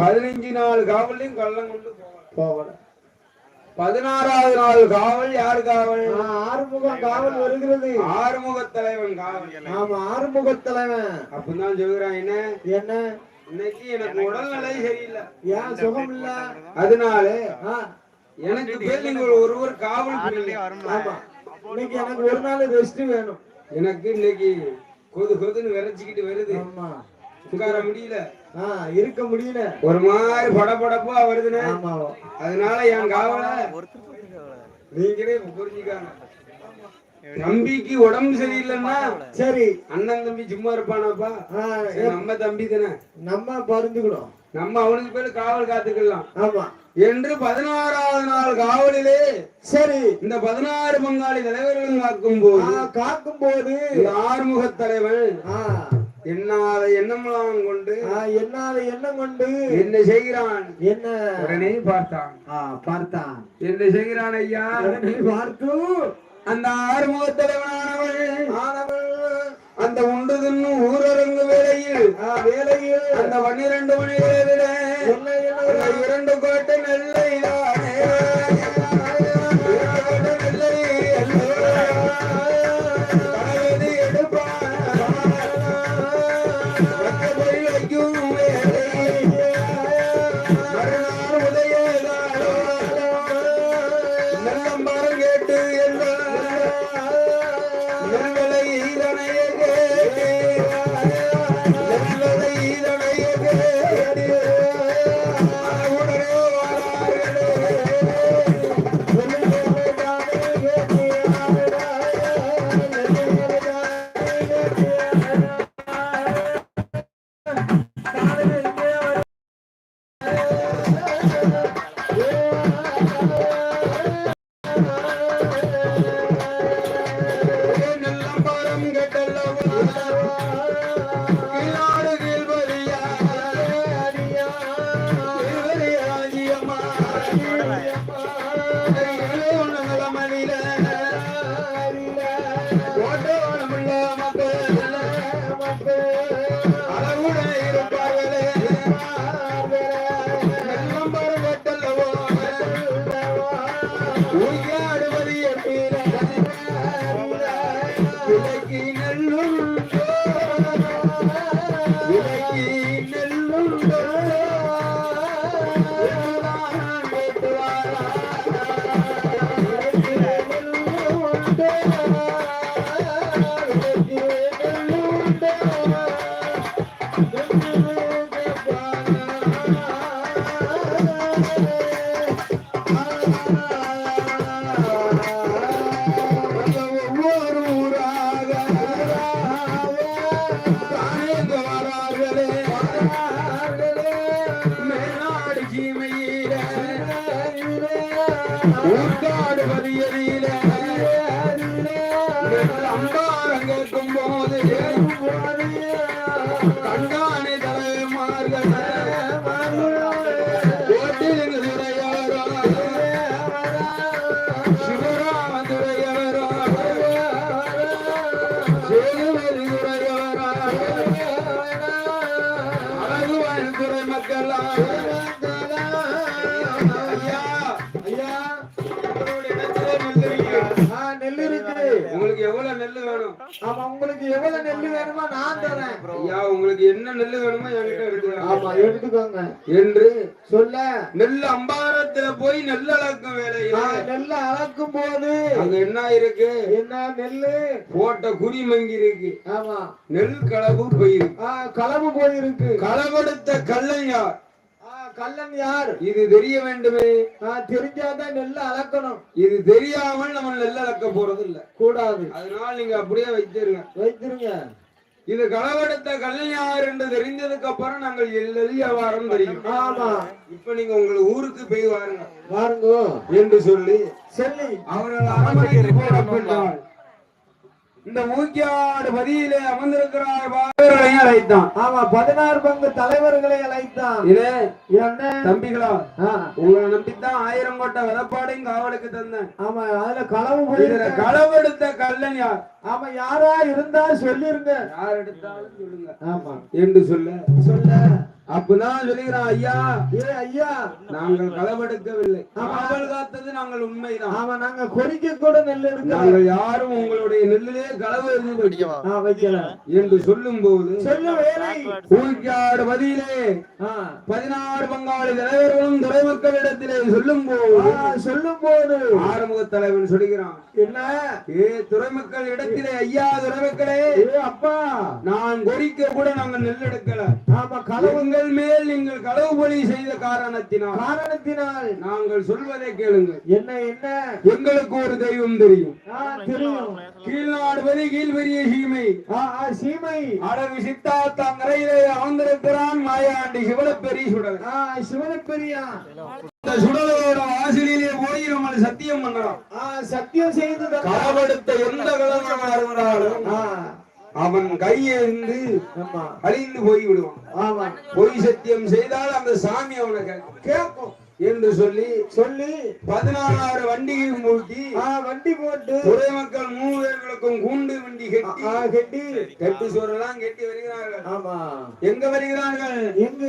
பதினஞ்சு நாள் காவலையும் கள்ளம் கொண்டு போகல. பதினாறாவது நாள் காவல் யார் காவல்? ஆறுமுகம் காவல் வருகிறது. ஆறுமுக தலைவன் காவல். ஆமா ஆறுமுக தலைவன். அப்பதான் சொல்கிறான் என்ன? என்ன? இன்னைக்கு எனக்கு உடல்நிலை சரியில்லை. ஏன் சுகம் இல்ல அதனால எனக்கு பேர் நீங்கள் ஒருவர் காவல் ஆமா. இன்னைக்கு எனக்கு ஒரு நாள் ரெஸ்ட் வேணும். எனக்கு இன்னைக்கு கொது கொதுன்னு விரைச்சிக்கிட்டு வருது. ஆமா. உட்கார முடியல. இருக்க முடியல. ஒரு மாதிரி படபடப்பா வருதுன்னு அதனால என் காவல நீங்களே புரிஞ்சுக்காங்க. தம்பிக்கு உடம்பு சரியில்லைன்னா சரி. அண்ணன் தம்பி சும்மா இருப்பானாப்பா? நம்ம தம்பி தானே. நம்ம பறிஞ்சுக்கணும் நம்ம அவனுக்கு பேரு காவல் காத்துக்கலாம். ஆமா. என்று பதினாறாவது நாள் காவலிலே சரி. இந்த பதினாறு பங்காளி தலைவர்களும் காக்கும் போது காக்கும் போது ஆறுமுக தலைவன் ஆ, எண்ணாத எண்ணமெல்லாம் கொண்டு என்னால எண்ணம் கொண்டு என்ன செய்கிறான்? என்ன? உடனே பார்த்தான். பார்த்தான். என்ன செய்கிறான் ஐயா? பார்த்து அந்த ஆறுமுக தலைவனானவன் ஆனவள். நெல்லம்பரம் ஊர்காடு பதியலில அம்பாரம் கேட்கும் போது கண்டானே தலைமார்கள் ஓட்டில் துறையாரோ சிவராமதுரையாரோ சேவரி துறையாரோ அழகுவாயின் துறை மக்களா ஆமா உங்களுக்கு எவ்வளவு நெல் வேணுமோ நான் தரேன். ஐயா உங்களுக்கு என்ன நெல் வேணுமோ என்கிட்ட ஆமா எடுத்துக்கோங்க. என்று சொல்ல. நெல் அம்பாரத்துல போய் நெல் அளக்கும் வேலையில நான் நெல்லை அளக்கும் போது அங்க என்ன இருக்கு? என்ன நெல்லு? போட்ட குறி மங்கி இருக்கு. ஆமா. நெல் களவு போயிருக்கு. ஆ, களவு போயிருக்கு. களவெடுத்த கல்லையார் ஆ, கள்ளன் யார்? இது தெரிய வேண்டுமே. ஆ, தெரிஞ்சாதான் நெல்லை அளக்கணும். இது தெரியாமல் நம்ம நெல் அளக்க போறது இல்ல கூடாது. அதனால நீங்க அப்படியே வைத்திருங்க. வைத்திருங்க. இது களவெடுத்த கல்லையார் என்று தெரிந்ததுக்கு அப்புறம் நாங்கள் எல் வியாபாரம் தெரியும். ஆமா. இப்ப நீங்க உங்கள் ஊருக்கு போய் வாருங்க. பாருங்க என்று சொல்லி சொல்லி. அவர்கள் அரண்மனைக்கு போடப்பட்டார் இந்த மூக்கியாடு பதியிலே அமர்ந்திருக்கிறார் பாரதியை அழைத்தான். ஆமா பதினாறு பங்கு தலைவர்களை அழைத்தான். இதே என்ன தம்பிகளா? உங்களை நம்பித்தான் ஆயிரம் கோட்டை விதப்பாடையும் காவலுக்கு தந்தேன். ஆமா அதுல களவு களவெடுத்த கல்லன் யார்? ஆமா யாரா இருந்தா சொல்லிருங்க. யார் எடுத்தாலும் சொல்லுங்க. ஆமா. என்று சொல்ல. சொல்ல. அப்பதான் சொல்லுகிறான் ஐயா ஏ ஐயா நாங்கள் களவெடுக்கவில்லை. காவல் காத்தது நாங்கள் உண்மைதான். ஆமா நாங்க கொடிக்க கூட நெல் எடுக்கல நாங்கள் யாரும் உங்களுடைய நெல்லிலே களவு என்று சொல்லும் போது சொல்லு வேலை ஊழிக்காடு பதிலே பதினாறு பங்காளி தலைவர்களும் துறைமக்களிடத்திலே சொல்லும் போது சொல்லும் போது ஆறுமுக தலைவன் சொல்கிறான் என்ன? ஏ துறைமக்கள் இடத்திலே ஐயா துறைமக்களே அப்பா. நான் கொடிக்க கூட நாங்கள் நெல் எடுக்கல ஆமா உங்கள் மேல் நீங்கள் களவு பலி செய்த காரணத்தினால் காரணத்தினால். நாங்கள் சொல்வதை கேளுங்கள். என்ன என்ன? எங்களுக்கு ஒரு தெய்வம் தெரியும். தெரியும். கீழ்நாடு பதி கீழ்வெரிய சீமை. சீமை. அடகு சித்தாத்தங்கரையிலே அமர்ந்திருக்கிறான் மாயாண்டி சிவலப்பெரி சுடல் சிவனப்பெரியா சுடலோட வாசலிலே போய் நம்ம சத்தியம் பண்ணலாம் ஆ, சத்தியம் செய்து தந்தார். களவெடுத்த எந்த களவனா இருந்தாலும் ஆ, அவன் கையிலிருந்து ஆமா. அழிந்து போய் விடுவான் ஆமா. பொய் சத்தியம் செய்தால் அந்த சாமி அவனை கேட்கும். என்று சொல்லி சொல்லி பதினாறு வண்டியும் மூட்டி வண்டி போட்டு துறை மக்கள் மூணு பேர்களுக்கும் கூண்டு வண்டி கட்டி கட்டி கட்டி சோறெல்லாம் கட்டி வருகிறார்கள். ஆமா. எங்க வருகிறார்கள்? எங்க?